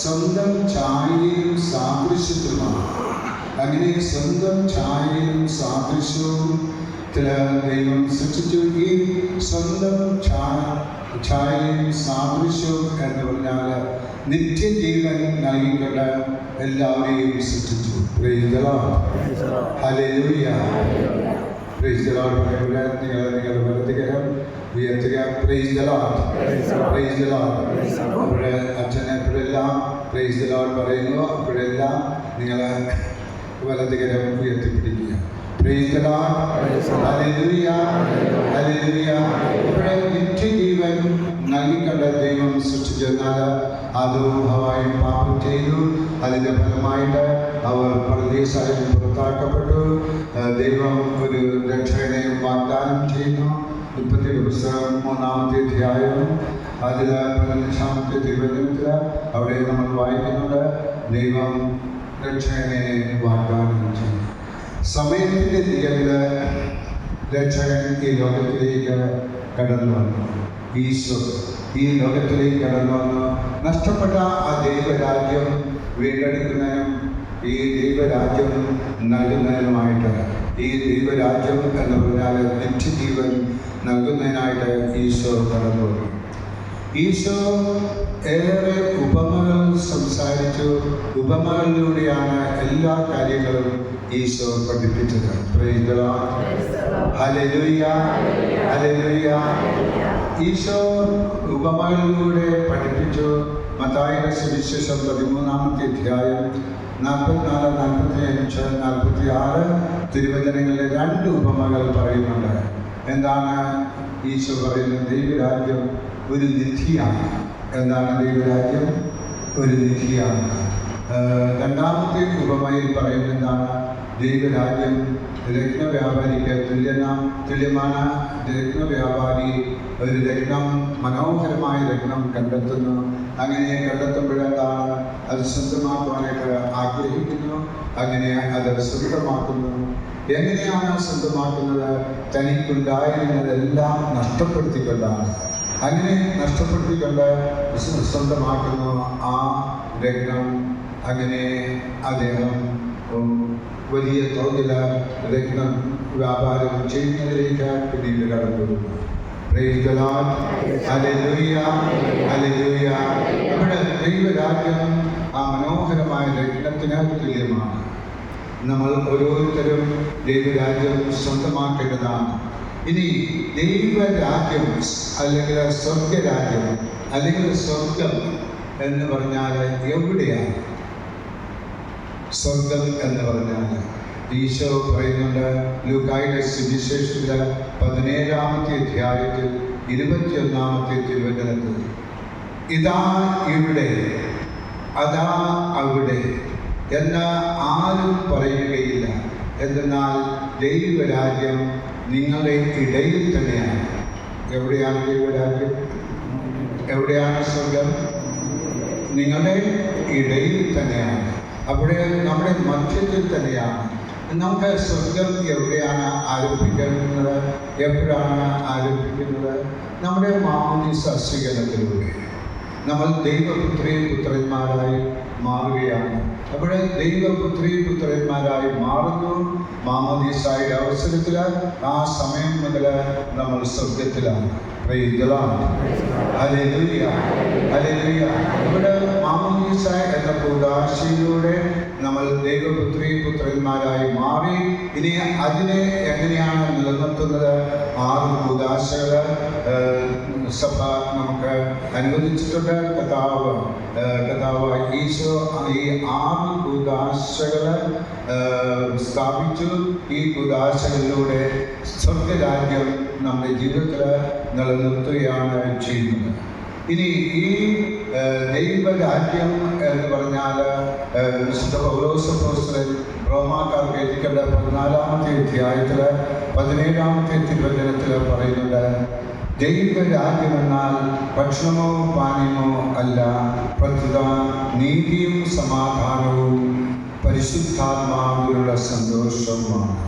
സ്വന്തം ഛായയും സാദൃശ്യത്തിലുമാണ്. അങ്ങനെ സ്വന്തം ഛായയും സാദൃശ്യവും ദൈവം സൃഷ്ടിച്ചു ഈ സ്വന്തം ഛായ ഛായയും സാദൃശ്യവും എന്ന് പറഞ്ഞാൽ നിത്യജീവൻ നൽകിക്കൊണ്ട് എല്ലാവരെയും സൃഷ്ടിച്ചു. Praise നിങ്ങൾ നിങ്ങളുടെ വലതുകരം ഉയർത്തുക പ്രൈസ് പ്രൈസ് അപ്പോൾ അച്ഛൻ എപ്പോഴെല്ലാം പ്രൈസ് പറയുന്നു. അപ്പോഴെല്ലാം നിങ്ങൾ വലതുകരം ഉയർത്തിപ്പിടിക്കുക. പ്രൈസ് അപ്പോൾ നിത്യജീവൻ നൽകിക്കണ്ട ദൈവം സൃഷ്ടിച്ചെന്നാൽ അതും ഹവായും പാപം ചെയ്തു. അതിന്റെ ഫലമായിട്ട് അവർ പരദേശായി പുറത്താക്കപ്പെട്ടു. ദൈവം ഒരു രക്ഷകനെ വാഗ്ദാനം ചെയ്യുന്നു. മുപ്പത്തി പുസ്തകം മൂന്നാമത്തെ അധ്യായം അതിൽ പതിനഞ്ചാമത്തെ തിരുവനന്തപുരത്തിൽ അവിടെ നമ്മൾ വായിക്കുന്നുണ്ട് ദൈവം രക്ഷകനെ വാഗ്ദാനം ചെയ്യുന്നു. സമയത്തിന്റെ തീയതിൽ രക്ഷകൻ ഈ ലോകത്തിലേക്ക് കടന്നു വന്നു. ഈശോ ഈ ലോകത്തിലേക്ക് കടന്നു വന്നു. നഷ്ടപ്പെട്ട ആ ദൈവരാജ്യം വീണ്ടെടുക്കുന്നതിനും ഈ ദൈവരാജ്യം നൽകുന്നതിനുമായിട്ട് ഈ ദൈവരാജ്യം എന്ന് പറഞ്ഞാൽ നിത്യജീവൻ നൽകുന്നതിനായിട്ട് ഈശോ കടന്നു വന്നു. ഈശോ ഏറെ ഉപമകൾ സംസാരിച്ചു. ഉപമകളിലൂടെയാണ് എല്ലാ കാര്യങ്ങളും ഈശോ പഠിപ്പിച്ചത്. Praise the Lord. ഈശോ ഉപമകളിലൂടെ പഠിപ്പിച്ചു. മത്തായിയുടെ സുവിശേഷം പതിമൂന്നാമത്തെ അധ്യായം നാൽപ്പത്തിനാല് നാൽപ്പത്തി അഞ്ച് നാൽപ്പത്തി ആറ് തിരുവചനങ്ങളിലെ രണ്ട് ഉപമകൾ പറയുന്നുണ്ട്. എന്താണ് ഈശോ പറയുന്നത്? ദൈവരാജ്യം ഒരു നിധിയാണ്. എന്താണ് ദൈവരാജ്യം? ഒരു നിധിയാണ്. രണ്ടാമത്തെ ഉപമയിൽ പറയുന്നത് എന്താണ്? ദൈവരാജ്യം രത്നവ്യാപാരിക്ക് തുല്യന തുല്യമാണ്. രത്നവ്യാപാരി ഒരു രത്നം മനോഹരമായ രത്നം കണ്ടെത്തുന്നു. അങ്ങനെ കണ്ടെത്തുമ്പോഴെന്താണ്? അത് സ്വന്തമാക്കുവാനായിട്ട് ആഗ്രഹിക്കുന്നു. അങ്ങനെ അത് സ്വന്തമാക്കുന്നു എങ്ങനെയാണ് സ്വന്തമാക്കുന്നത് തനിക്കുണ്ടായിരുന്നതെല്ലാം നഷ്ടപ്പെടുത്തിക്കൊണ്ടാണ്. അങ്ങനെ നഷ്ടപ്പെടുത്തിക്കൊണ്ട് സ്വ- സ്വന്തമാക്കുന്നു ആ രത്നം. അങ്ങനെ അദ്ദേഹം വലിയ തോതില രത്നം വ്യാപാരം ചെയ്യുന്നതിലേക്ക് പിന്നീട് കടന്നു. നമ്മുടെ ദൈവരാജ്യം ആ മനോഹരമായ രത്നത്തിന് തുല്യമാണ്. നമ്മൾ ഓരോരുത്തരും ദൈവരാജ്യം സ്വന്തമാക്കേണ്ടതാണ്. ഇനി ദൈവരാജ്യം അല്ലെങ്കിൽ സ്വർഗരാജ്യം അല്ലെങ്കിൽ സ്വർഗം എന്ന് പറഞ്ഞാൽ എവിടെയാണ്? സ്വർഗം എന്ന് പറഞ്ഞാണ്. ഈശോ പറയുന്നുണ്ട് ലൂക്കായുടെ സുവിശേഷത്തിലെ പതിനേഴാമത്തെ അധ്യായത്തിൽ ഇരുപത്തിയൊന്നാമത്തെ തിരുവചനത്തിൽ ഇതാ ഇവിടെ അതാ അവിടെ എന്ന് ആരും പറയുകയില്ല. എന്തെന്നാൽ ദൈവരാജ്യം നിങ്ങളുടെ ഇടയിൽ തന്നെയാണ്. എവിടെയാണ് ദൈവരാജ്യം? എവിടെയാണ് സ്വർഗം? നിങ്ങളുടെ ഇടയിൽ തന്നെയാണ്. അവിടെ നമ്മുടെ മധ്യത്തിൽ തന്നെയാണ്. നമുക്ക് സ്വർഗം എവിടെയാണ് ആരംഭിക്കുന്നത് എപ്പോഴാണ് ആരംഭിക്കുന്നത്? നമ്മുടെ മാമോദിസ സസ്വീകരണത്തിലൂടെ നമ്മൾ ദൈവപുത്രി പുത്രന്മാരായി മാറുകയാണ്. അവിടെ ദൈവപുത്രി പുത്രന്മാരായി മാറുന്നു മാമോദീസായുടെ അവസരത്തിൽ ആ സമയം മുതൽ നമ്മൾ സ്വർഗത്തിലാണ്. ഇവിടെ എന്ന നമ്മൾ ദൈവപുത്രി പുത്രന്മാരായി മാറി. ഇനി അതിനെ എങ്ങനെയാണ് നിലനിർത്തുന്നത്? ആറ് കൂതാശകൾ സഭ നമുക്ക് അനുവദിച്ചിട്ടുണ്ട്. കഥാവ് കഥാവ് ഈശോ ഈ ആറ് കൂതാശകൾ സ്ഥാപിച്ചു. ഈ കൂതാശകളിലൂടെ സ്വർഗരാജ്യം നമ്മുടെ ജീവിതത്തിൽ നിലനിർത്തുകയാണ് ചെയ്യുന്നത്. ഇനി ഈ ദൈവരാജ്യം എന്ന് പറഞ്ഞാൽ റോമാക്കാർക്ക് എഴുതിക്കേണ്ട പതിനാലാമത്തെ അധ്യായത്തിൽ പതിനേഴാമത്തെ തിരുവചനത്തിൽ പറയുന്നുണ്ട് ദൈവരാജ്യം എന്നാൽ ഭക്ഷണമോ പാനീയമോ അല്ല പ്രത്യുത നീതിയും സമാധാനവും പരിശുദ്ധാത്മാവിലുള്ള സന്തോഷവുമാണ്.